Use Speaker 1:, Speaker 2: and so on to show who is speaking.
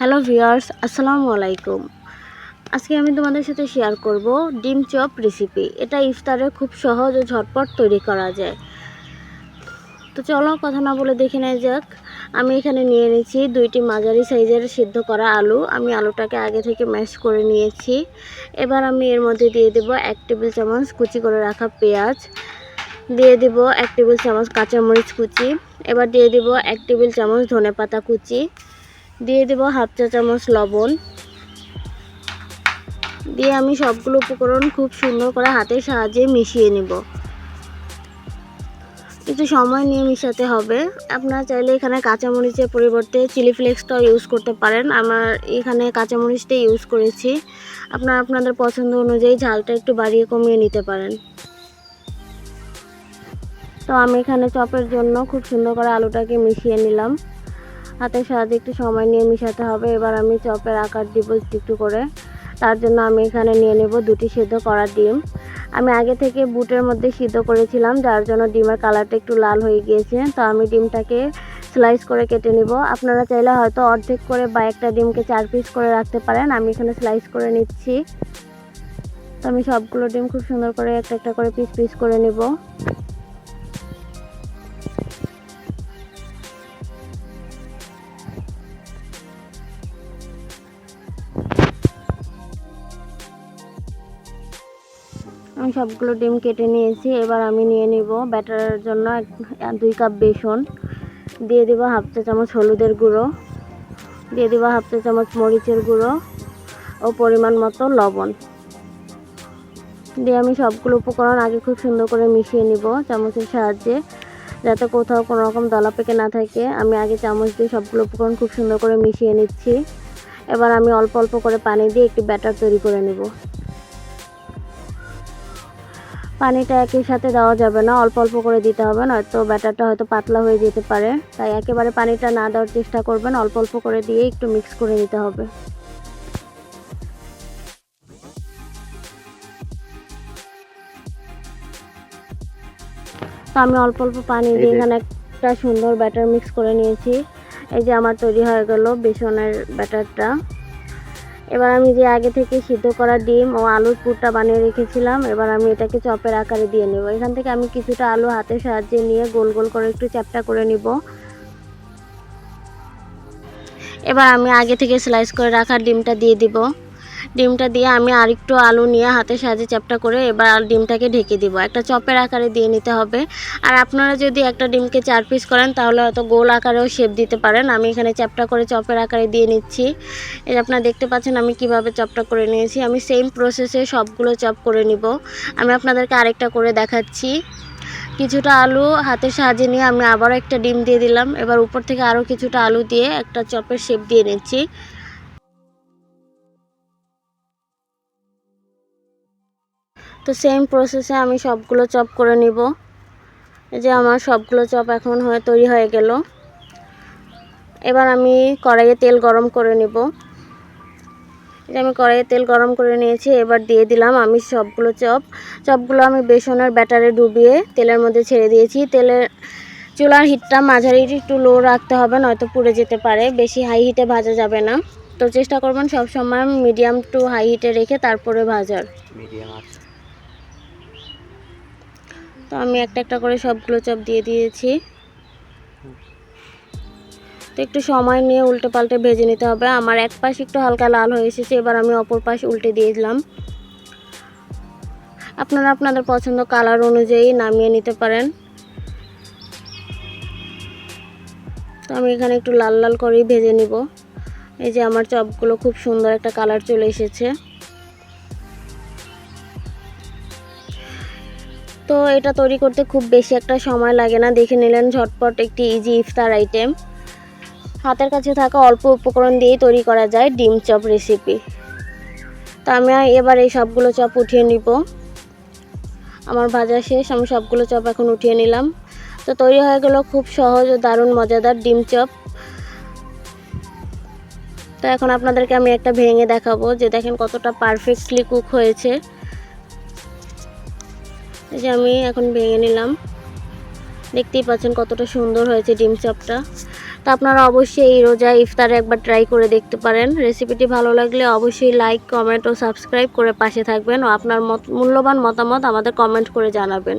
Speaker 1: Hello viewers, আসসালামু আলাইকুম। আজকে আমি তোমাদের সাথে শেয়ার করব ডিম চপ রেসিপি এটা ইফতারে খুব সহজ ও ঝটপট তৈরি করা যায়। তো চলো কথা না বলে দেখে নেওয়া যাক। আমি এখানে নিয়ে নিয়েছি দুইটি মাঝারি সাইজের সিদ্ধ করা আলু। আমি আলুটাকে আগে থেকে ম্যাশ করে নিয়েছি। এবার আমি এর মধ্যে দিয়ে দেব এক টেবিল চামচ কুচি করে রাখা পেঁয়াজ। দিয়ে দেব এক টেবিল চামচ কাঁচামরিচ কুচি। এবার দিয়ে দেব এক টেবিল চামচ ধনেপাতা কুচি। দিয়ে দেব হাফ চা চামচ লবণ। দিয়ে আমি সবগুলো উপকরণ খুব সুন্দর করে হাতের সাহায্যে মিশিয়ে নিব। একটু সময় নিয়ে মিশাতে হবে। আপনারা চাইলে এখানে কাঁচামরিচের পরিবর্তে চিলি ফ্লেক্সটাও ইউজ করতে পারেন। আমার এখানে কাঁচামরিচটাই ইউজ করেছি। আপনারা আপনাদের পছন্দ অনুযায়ী ঝালটা একটু বাড়িয়ে কমিয়ে নিতে পারেন। তো আমি এখানে চপের জন্য খুব সুন্দর করে আলুটাকে মিশিয়ে নিলাম। হাতের সাহায্যে একটু সময় নিয়ে মিশাতে হবে। এবার আমি চপের আকার দিব একটু একটু করে। তার জন্য আমি এখানে নিয়ে নেব দুটি সিদ্ধ করা ডিম। আমি আগে থেকে বুটের মধ্যে সিদ্ধ করেছিলাম, যার জন্য ডিমের কালারটা একটু লাল হয়ে গিয়েছে। তো আমি ডিমটাকে স্লাইস করে কেটে নিব। আপনারা চাইলে হয়তো অর্ধেক করে বা একটা ডিমকে চার পিস করে রাখতে পারেন। আমি এখানে স্লাইস করে নিচ্ছি। তো আমি সবগুলো ডিম খুব সুন্দর করে একটা একটা করে পিস পিস করে নেব। আমি সবগুলো ডিম কেটে নিয়েছি, এবার আমি নিয়ে নিব ব্যাটারের জন্য দুই কাপ বেসন। দিয়ে দেবো হাফ চা চামচ হলুদের গুঁড়ো। দিয়ে দেবো হাফ চা চামচ মরিচের গুঁড়ো ও পরিমাণ মতো লবণ। দিয়ে আমি সবগুলো উপকরণ আগে খুব সুন্দর করে মিশিয়ে নিব চামচের সাহায্যে, যাতে কোথাও কোনো রকম দলা পেকে না থাকে। আমি আগে চামচ দিয়ে সবগুলো উপকরণ খুব সুন্দর করে মিশিয়ে নিচ্ছি। এবার আমি অল্প অল্প করে পানি দিয়ে একটি ব্যাটার তৈরি করে নেব। পানিটা একই সাথে দেওয়া যাবে না অল্প অল্প করে দিতে হবে নয়তো ব্যাটারটা হয়তো পাতলা হয়ে যেতে পারে। তাই একেবারে পানিটা না দেওয়ার চেষ্টা করবেন অল্প অল্প করে দিয়ে একটু মিক্স করে নিতে হবে। তো আমি অল্প অল্প পানি দিয়ে এখানে একটা সুন্দর ব্যাটার মিক্স করে নিয়েছি। এই যে আমার তৈরি হয়ে গেল বেসনের ব্যাটারটা। এবার আমি যে আগে থেকে সিদ্ধ করা ডিম ও আলুর পুরটা বানিয়ে রেখেছিলাম, এবার আমি এটাকে চপের আকারে দিয়ে নেব। এখান থেকে আমি কিছুটা আলু হাতের সাহায্যে নিয়ে গোল গোল করে একটু চ্যাপটা করে নিব। এবার আমি আগে থেকে স্লাইস করে রাখা ডিমটা দিয়ে দিব। ডিমটা দিয়ে আমি আরেকটু আলু নিয়ে হাতের সাহায্যে চ্যাপটা করে এবার ডিমটাকে ঢেকে দিব। একটা চপের আকারে দিয়ে নিতে হবে। আর আপনারা যদি একটা ডিমকে চার পিস করেন, তাহলে হয়তো গোল আকারেও শেপ দিতে পারেন। আমি এখানে চ্যাপটা করে চপের আকারে দিয়ে নিচ্ছি। এই আপনারা দেখতে পাচ্ছেন, আমি কীভাবে চপটা করে নিয়েছি। আমি সেম প্রসেসে সবগুলো চপ করে নিব। আমি আপনাদেরকে আরেকটা করে দেখাচ্ছি। কিছুটা আলু হাতের সাহায্যে নিয়ে আমি আবারও একটা ডিম দিয়ে দিলাম। এবার উপর থেকে আরও কিছুটা আলু দিয়ে একটা চপের শেপ দিয়ে নিচ্ছি। তো সেম প্রসেসে আমি সবগুলো চপ করে নিব। এই যে আমার সবগুলো চপ এখন হয়ে তৈরি হয়ে গেল। এবার আমি কড়াইয়ে তেল গরম করে নিব। এই যে আমি কড়াইয়ে তেল গরম করে নিয়েছি, এবার দিয়ে দিলাম আমি সবগুলো চপ চপগুলো আমি বেসনের ব্যাটারে ডুবিয়ে তেলের মধ্যে ছেড়ে দিয়েছি। তেলের চুলার হিটটা মাঝারি একটু লো রাখতে হবে, নয়তো পুড়ে যেতে পারে। বেশি হাই হিটে ভাজা যাবে না। তো চেষ্টা করবেন সবসময় মিডিয়াম টু হাই হিটে রেখে তারপরে ভাজার।
Speaker 2: মিডিয়াম
Speaker 1: তো আমি একটা একটা করে সবগুলো চপ দিয়ে দিয়েছি। তো একটু সময় নিয়ে উল্টে পাল্টে ভেজে নিতে হবে। আমার এক পাশ একটু হালকা লাল হয়ে এসেছে, এবার আমি অপর পাশ উল্টে দিয়ে দিলাম। আপনারা আপনাদের পছন্দ কালার অনুযায়ী নামিয়ে নিতে পারেন। তো আমি এখানে একটু লাল লাল করেই ভেজে নিব। এই যে আমার চপগুলো খুব সুন্দর একটা কালার চলে এসেছে। তো এটা তৈরি করতে খুব বেশি একটা সময় লাগে না। দেখে নিলেন ঝটপট একটি ইজি ইফতার আইটেম হাতের কাছে থাকা অল্প উপকরণ দিয়েই তৈরি করা যায় ডিম চপ রেসিপি তো আমি এবার এই সবগুলো চপ উঠিয়ে নিব। আমার ভাজা শেষ, আমি সবগুলো চপ এখন উঠিয়ে নিলাম। তো তৈরি হয়ে গেল খুব সহজ ও দারুণ মজাদার ডিম চপ। তো এখন আপনাদেরকে আমি একটা ভেঙে দেখাবো যে দেখেন কতটা পারফেক্টলি কুক হয়েছে। এই যে আমি এখন ভেঙে নিলাম। দেখতেই পাচ্ছেন কতটা সুন্দর হয়েছে ডিম চপটা। তা আপনারা অবশ্যই এই রোজা ইফতারে একবার ট্রাই করে দেখতে পারেন। রেসিপিটি ভালো লাগলে অবশ্যই লাইক কমেন্ট ও সাবস্ক্রাইব করে পাশে থাকবেন। ও আপনার মত মূল্যবান মতামত আমাদের কমেন্ট করে জানাবেন।